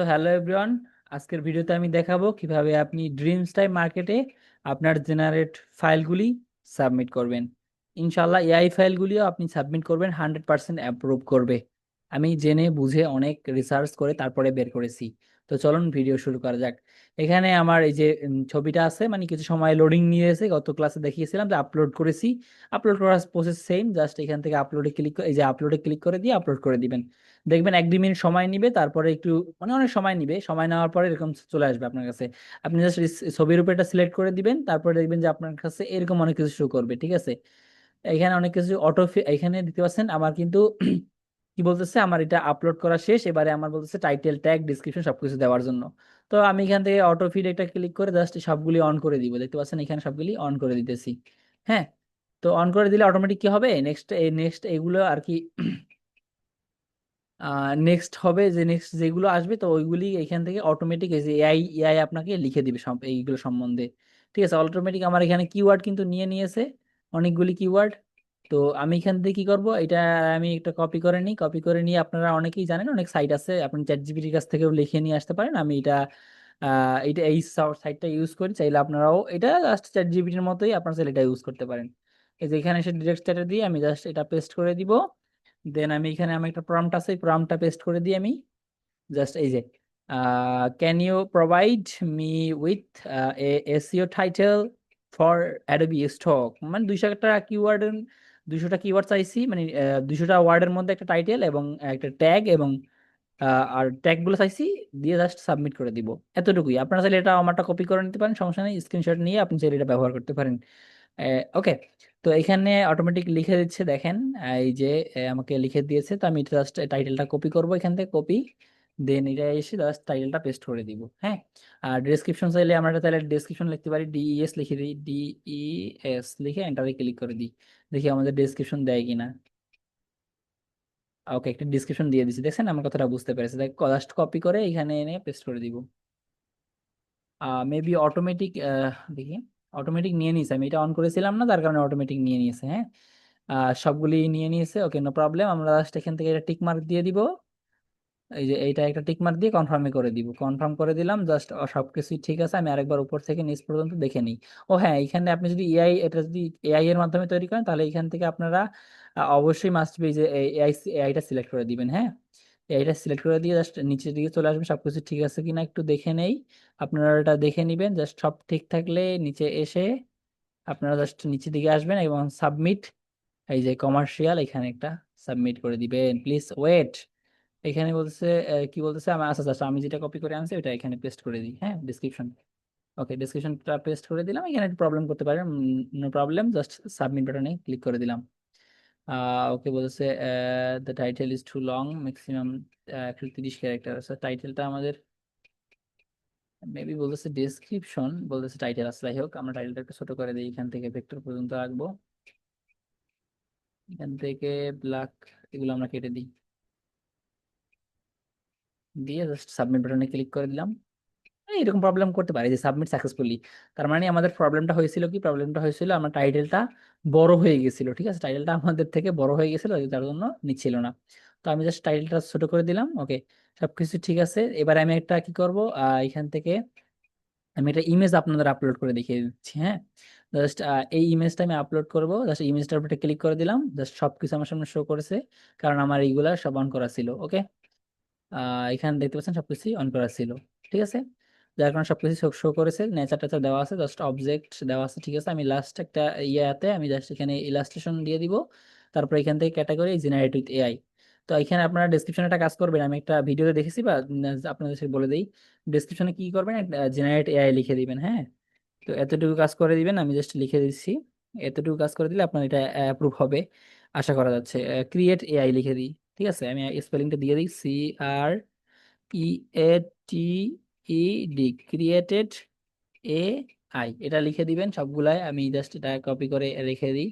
তো hello everyone, আজকের ভিডিওতে আমি দেখাবো কীভাবে আপনি ড্রিমস টাইম মার্কেটে আপনার জেনারেট ফাইলগুলি সাবমিট করবেন। ইনশাল্লাহ এআই ফাইলগুলিও আপনি সাবমিট করবেন হান্ড্রেড পার্সেন্ট অ্যাপ্রুভ করবে। আমি জেনে, বুঝে অনেক রিসার্চ করে তারপরে বের করেছি। তো চলুন ভিডিও শুরু করা যাক। এখানে আমার এই যে ছবিটা আছে মানে কিছু সময় লোডিং নিয়েছে গত ক্লাসে দেখিয়েছিলাম যে আপলোড করেছি। আপলোড করার প্রসেস সেম জাস্ট এখান থেকে আপলোডে ক্লিক এই যে আপলোডে ক্লিক করে দিয়ে আপলোড করে দিবেন। দেখবেন এক দুই মিনিট সময় নিবে, তারপরে একটু মানে অনেক সময় নিবে, সময় নেওয়ার পরে এরকম চলে আসবে আপনার কাছে। আপনি জাস্ট ছবির উপর এটা সিলেক্ট করে দিবেন, তারপরে দেখবেন যে আপনার কাছে এরকম অনেক কিছু শো করবে, ঠিক আছে? এখানে অনেক কিছু অটো এখানে দিতে পারছেন আমার কিন্তু কি বলতেছে? আমার এটা আপলোড করা শেষ। এবারে আমার বলতেছে টাইটেল ট্যাগ ডিসক্রিপশন সবকিছু দেওয়ার জন্য। তো আমি এখান থেকে অটো ফিড একটা ক্লিক করে জাস্ট সবগুলি অন করে দিব। দেখতে পাচ্ছেন এখানে সবগুলি অন করে দিতেছি। হ্যাঁ? তো অন করে দিলে অটোমেটিক কি হবে? নেক্সট নেক্সট এগুলো আর কি নেক্সট হবে যে নেক্সট যেগুলো আসবে তো ওইগুলি এখান থেকে অটোমেটিক এই যে এআই এআই আপনাকে লিখে দিবে সব এইগুলো সম্বন্ধে। ঠিক আছে? অটোমেটিক আমার এখানে কিওয়ার্ড কিন্তু নিয়ে নিয়েছে। অনেকগুলি কিওয়ার্ড তো আমি এখান থেকে কি করব? এটা আমি একটা কপি করে নিই। কপি করে নিয়ে আপনারা অনেকেই জানেন, অনেক সাইট আছে। আপনি চ্যাট জিপিটির কাছ থেকেও লিখে নিয়ে আসতে পারেন। আমি এটা এটা এই সাইটটা ইউজ করি। চাইলে আপনারাও এটা জাস্ট চ্যাট জিপিটির মতোই আপনারা চাইলে এটা ইউজ করতে পারেন। এই যে এখানে এসে ডিরেক্ট চ্যাটে দিয়ে আমি জাস্ট এটা পেস্ট করে দিব। দেন আমি এখানে আমার একটা প্রম্পট আছে প্রম্পটটা পেস্ট করে দিই আমি। জাস্ট এই যে can you provide me with a SEO title for Adobe stock মানে দুইশো একটা কিওয়ার্ড দুইশোটা কিওয়ার্ড চাইছি মানে দুইশোটা ওয়ার্ডের মধ্যে একটা টাইটেল এবং একটা ট্যাগ এবং আর ট্যাগগুলো চাইছি, দিয়ে জাস্ট সাবমিট করে দিব। এতটুকুই। আপনারা চাইলে এটা আমারটা কপি করে নিতে পারেন, সমস্যা নেই। স্ক্রিনশট নিয়ে আপনি চাইলে এটা ব্যবহার করতে পারেন। ওকে তো এখানে অটোমেটিক লিখে দিচ্ছে, দেখেন, এই যে আমাকে লিখে দিয়েছে, তো আমি জাস্ট টাইটেলটা কপি করব এখান থেকে কপি দেন এটা এসে জাস্ট টাইটেলটা পেস্ট করে দিব হ্যাঁ? আর ডেসক্রিপশন চাইলে আমরা এটা তাহলে ডেসক্রিপশন লিখতে পারি ডিইএস লিখে দিই ডিইএস লিখে এন্টারে ক্লিক করে দিই। দেখি আমাদের ডেসক্রিপশন দেয় কিনা। ওকে একটা ডিসক্রিপশন দিয়ে দিচ্ছি দেখছেন? আমার কথাটা বুঝতে পেরেছে। দেখ জাস্ট কপি করে এখানে এনে পেস্ট করে দিব। মেবি অটোমেটিক দেখি অটোমেটিক নিয়ে নিয়েছে। আমি এটা অন করেছিলাম না, তার কারণে অটোমেটিক নিয়ে নিয়েছে হ্যাঁ? সবগুলি নিয়ে নিয়েছে ওকে নো প্রবলেম আমরা জাস্ট এখান থেকে এটা টিক মার্ক দিয়ে দিব। এই যে এইটা একটা টিক মার্ক দিয়ে কনফার্মে করে দিব। কনফার্ম করে দিলাম জাস্ট সবকিছুই ঠিক আছে, আমি আরেকবার উপর থেকে নিচ পর্যন্ত দেখে নিই। ও হ্যাঁ এখানে আপনি যদি এআই এটা যদি এআই এর মাধ্যমে তৈরি করেন, তাহলে এখান থেকে আপনারা অবশ্যই মাস্ট বি যে এআই এআইটা সিলেক্ট করে দিবেন হ্যাঁ? এআইটা সিলেক্ট করে দিয়ে জাস্ট নিচের দিকে চলে আসবেন, সবকিছু ঠিক আছে কিনা একটু দেখে নেই। আপনারা এটা দেখে নেবেন জাস্ট সব ঠিক থাকলে নিচে এসে আপনারা জাস্ট নিচের দিকে আসবেন এবং সাবমিট এই যে কমার্শিয়াল এখানে একটা সাবমিট করে দিবেন। প্লিজ ওয়েট এখানে বলতেছে আহ, কি বলতেছে? আমি আচ্ছা আচ্ছা আমি যেটা কপি করে আনছি ওটা এখানে পেস্ট করে দিই হ্যাঁ? ডিসক্রিপশন ওকে ডিসক্রিপশনটা পেস্ট করে দিলাম। এখানে একটু প্রবলেম করতে পারেন নো প্রবলেম জাস্ট সাবমিট বাটনে ক্লিক করে দিলাম। ওকে বলতেছে the title is too long maximum একশো তিরিশ ক্যারেক্টার আছে। টাইটেলটা আমাদের মেবি বলতেছে ডেসক্রিপশন বলতেছে টাইটেল আছে। যাই হোক আমরা টাইটেলটা একটু ছোট করে দিই এখান থেকে ভেক্টর পর্যন্ত রাখব এখান থেকে ব্ল্যাক এগুলো আমরা কেটে দিই। দিয়ে জাস্ট সাবমিট বাটনে ক্লিক করে দিলাম। এই এরকম প্রবলেম করতে পারে যে সাবমিট সাকসেসফুলি তার মানে আমাদের প্রবলেমটা হয়েছিল কি? প্রবলেমটা হয়েছিল আমার টাইটেলটা বড় হয়ে গেছিল, ঠিক আছে? টাইটেলটা আমাদের থেকে বড় হয়ে গেছিল তার জন্য নিচ্ছিল না। তো আমি জাস্ট টাইটেলটা ছোট করে দিলাম ওকে সবকিছু ঠিক আছে। এবার আমি একটা কি করব? এখান থেকে আমি একটা ইমেজ আপনাদের আপলোড করে দেখিয়ে দিচ্ছি হ্যাঁ? জাস্ট এই ইমেজটা আমি আপলোড করব। জাস্ট ইমেজটার উপরে ক্লিক করে দিলাম। জাস্ট সবকিছু আমার সামনে শো করেছে, কারণ আমার এইগুলা সব অন করা ছিল ওকে এখানে দেখতে পাচ্ছেন সবকিছু অন করা ছিল, ঠিক আছে? যার কারণে সবকিছু শো করেছে নেচার টেচার দেওয়া আছে জাস্ট অবজেক্ট দেওয়া আছে, ঠিক আছে? আমি লাস্ট একটা ইয়াতে, আমি জাস্ট এখানে ইলাস্ট্রেশন দিয়ে দিব, তারপর এখান থেকে ক্যাটাগরি জেনারেট উইথ এআই তো এখানে আপনারা ডেসক্রিপশনে একটা কাজ করবেন, আমি একটা ভিডিওতে দেখেছি বা আপনাদের বলে দিই ডেসক্রিপশনে কি করবেন? জেনারেট এআই লিখে দিবেন হ্যাঁ? তো এতটুকু কাজ করে দিবেন, আমি জাস্ট লিখে দিচ্ছি, এতটুকু কাজ করে দিলে আপনার এটা অ্যাপ্রুভ হবে, আশা করা যাচ্ছে। ক্রিয়েট এআই লিখে দিই। ঠিক আছে, আমি স্পেলিংটা দিয়ে দিই C R E A T E D created A I এটা লিখে দিবেন, সবগুলাই আমি জাস্ট এটা কপি করে রেখে দিই।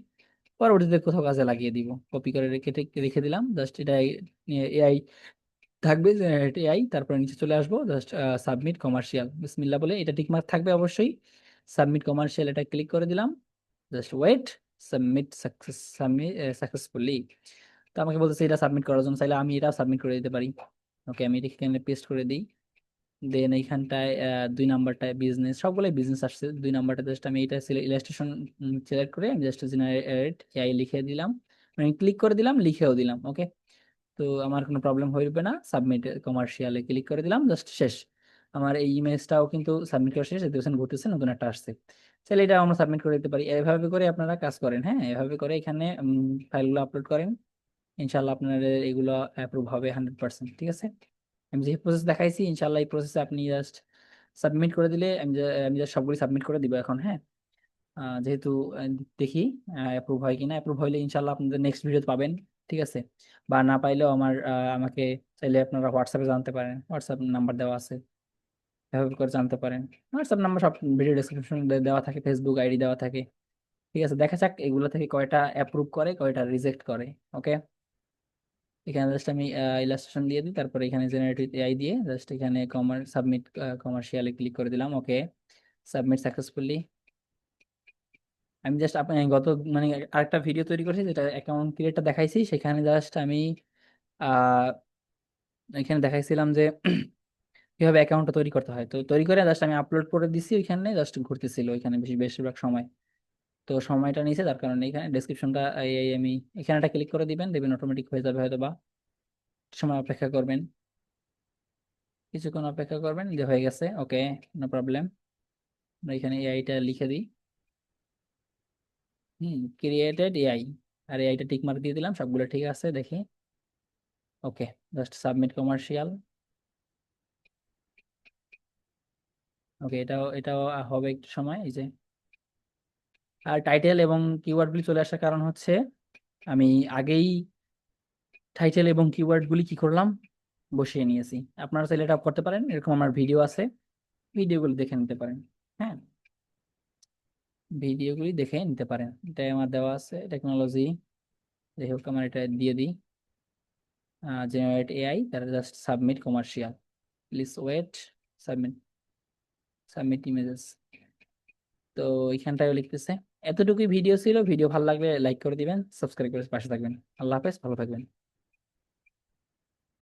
পরবর্তীতে কোথাও কাজে লাগিয়ে দিব। কপি করে রেখে রেখে দিলাম জাস্ট এটা এআই থাকবে এআই তারপরে নিচে চলে আসব জাস্ট সাবমিট কমার্শিয়াল বিসমিল্লা বলে এটা টিকমার্ক থাকবে অবশ্যই। সাবমিট কমার্শিয়াল এটা ক্লিক করে দিলাম। Just wait submit success submit successfully তো আমাকে বলতেছে এটা সাবমিট করার জন্য, চাইলে আমি এটা সাবমিট করে দিতে পারি। ওকে আমি এটা এখানে পেস্ট করে দিই। দেন এইখানটায় দুই নাম্বারটায় বিজনেস সবগুলোই বিজনেস আসছে। দুই নাম্বারটা জাস্ট আমি এটা ইলাস্ট্রেশন সিলেক্ট করে আমি জাস্ট জেনারেট এআই লিখে দিলাম। মানে ক্লিক করে দিলাম, লিখেও দিলাম ওকে তো আমার কোনো প্রবলেম হইবে না। সাবমিট কমার্শিয়ালে ক্লিক করে দিলাম জাস্ট শেষ। আমার এই ইমেজটাও কিন্তু সাবমিট করা শেষ, দেখতেছেন ঘুরতেছে, নতুন একটা আসছে। তাহলে এটা আমরা সাবমিট করে দিতে পারি। এভাবে করে আপনারা কাজ করেন হ্যাঁ? এভাবে করে এখানে ফাইলগুলো আপলোড করেন। ইনশাল্লাহ আপনাদের এগুলো অ্যাপ্রুভ হবে হান্ড্রেড পার্সেন্ট ঠিক আছে? আমি যে প্রসেস দেখাইছি ইনশাল্লাহ এই প্রসেসে আপনি জাস্ট সাবমিট করে দিলে আমি আমি জাস্ট সবগুলি সাবমিট করে দিব এখন হ্যাঁ? যেহেতু দেখি অ্যাপ্রুভ হয় কিনা অ্যাপ্রুভ হইলে ইনশাল্লাহ আপনাদের নেক্সট ভিডিও পাবেন, ঠিক আছে? বা না পাইলেও আমার আমাকে চাইলে আপনারা হোয়াটসঅ্যাপে জানতে পারেন হোয়াটসঅ্যাপ নাম্বার দেওয়া আছে। এভাবে করে জানতে পারেন। হোয়াটসঅ্যাপ নাম্বার সব ভিডিও ডেসক্রিপশন দেওয়া থাকে ফেসবুক আইডি দেওয়া থাকে, ঠিক আছে? দেখা যাক এগুলো থেকে কয়টা অ্যাপ্রুভ করে, কয়টা রিজেক্ট করে ওকে এখানে জাস্ট আমি ইলাস্ট্রেশন দিয়ে দিই, তারপরে এখানে জেনারেটিভ এআই দিয়ে জাস্ট এখানে কমার সাবমিট কমার্শিয়ালে ক্লিক করে দিলাম ওকে সাবমিট সাকসেসফুলি আমি জাস্ট আপনি গত মানে আরেকটা ভিডিও তৈরি করেছি, যেটা অ্যাকাউন্ট ক্রিয়েটটা দেখাইছি, সেখানে জাস্ট আমি এখানে দেখাইছিলাম যে কীভাবে অ্যাকাউন্টটা তৈরি করতে হয়। তো তৈরি করে জাস্ট আমি আপলোড করে দিছি, ওইখানে জাস্ট ঘুরতেছিল, ওইখানে বেশি, বেশিরভাগ সময়। তো সময়টা নিয়েছে, তার কারণে এখানে ডেসক্রিপশনটা এই আমি এখানে একটা ক্লিক করে দিবেন, দেখবেন অটোমেটিক হয়ে যাবে হয়তো বা সময় অপেক্ষা করবেন। কিছুক্ষণ অপেক্ষা করবেন, যে হয়ে গেছে, ওকে নো প্রবলেম এখানে এআইটা লিখে দিই। হুম ক্রিয়েটেড এআই আর এআইটা টিক মার্ক দিয়ে দিলাম, সবগুলো ঠিক আছে, দেখি। Okay just submit commercial okay, এটাও এটাও হবে একটু সময়, এই যে। টাইটেল এবং কিওয়ার্ডগুলি চলে আসার কারণ হচ্ছে, আমি আগেই টাইটেল এবং কিওয়ার্ডগুলি কি করলাম? বসিয়ে নিয়েছি। আপনারা চাইলে এটা করতে পারেন, এরকম আমার ভিডিও আছে। ভিডিওগুলো দেখে নিতে পারেন হ্যাঁ? ভিডিওগুলি দেখে নিতে পারেন। এটাই আমার দেওয়া আছে টেকনোলজি যাই হোক, আমার এটা দিয়ে দিই। জেনারেট এআই তার just submit commercial please wait submit submit images তো এখানটায় লিখতেছে। এতটুকুই ভিডিও ছিল। ভিডিও ভালো লাগলে লাইক করে দিবেন সাবস্ক্রাইব করে পাশে থাকবেন। আল্লাহ হাফেজ, ভালো থাকবেন।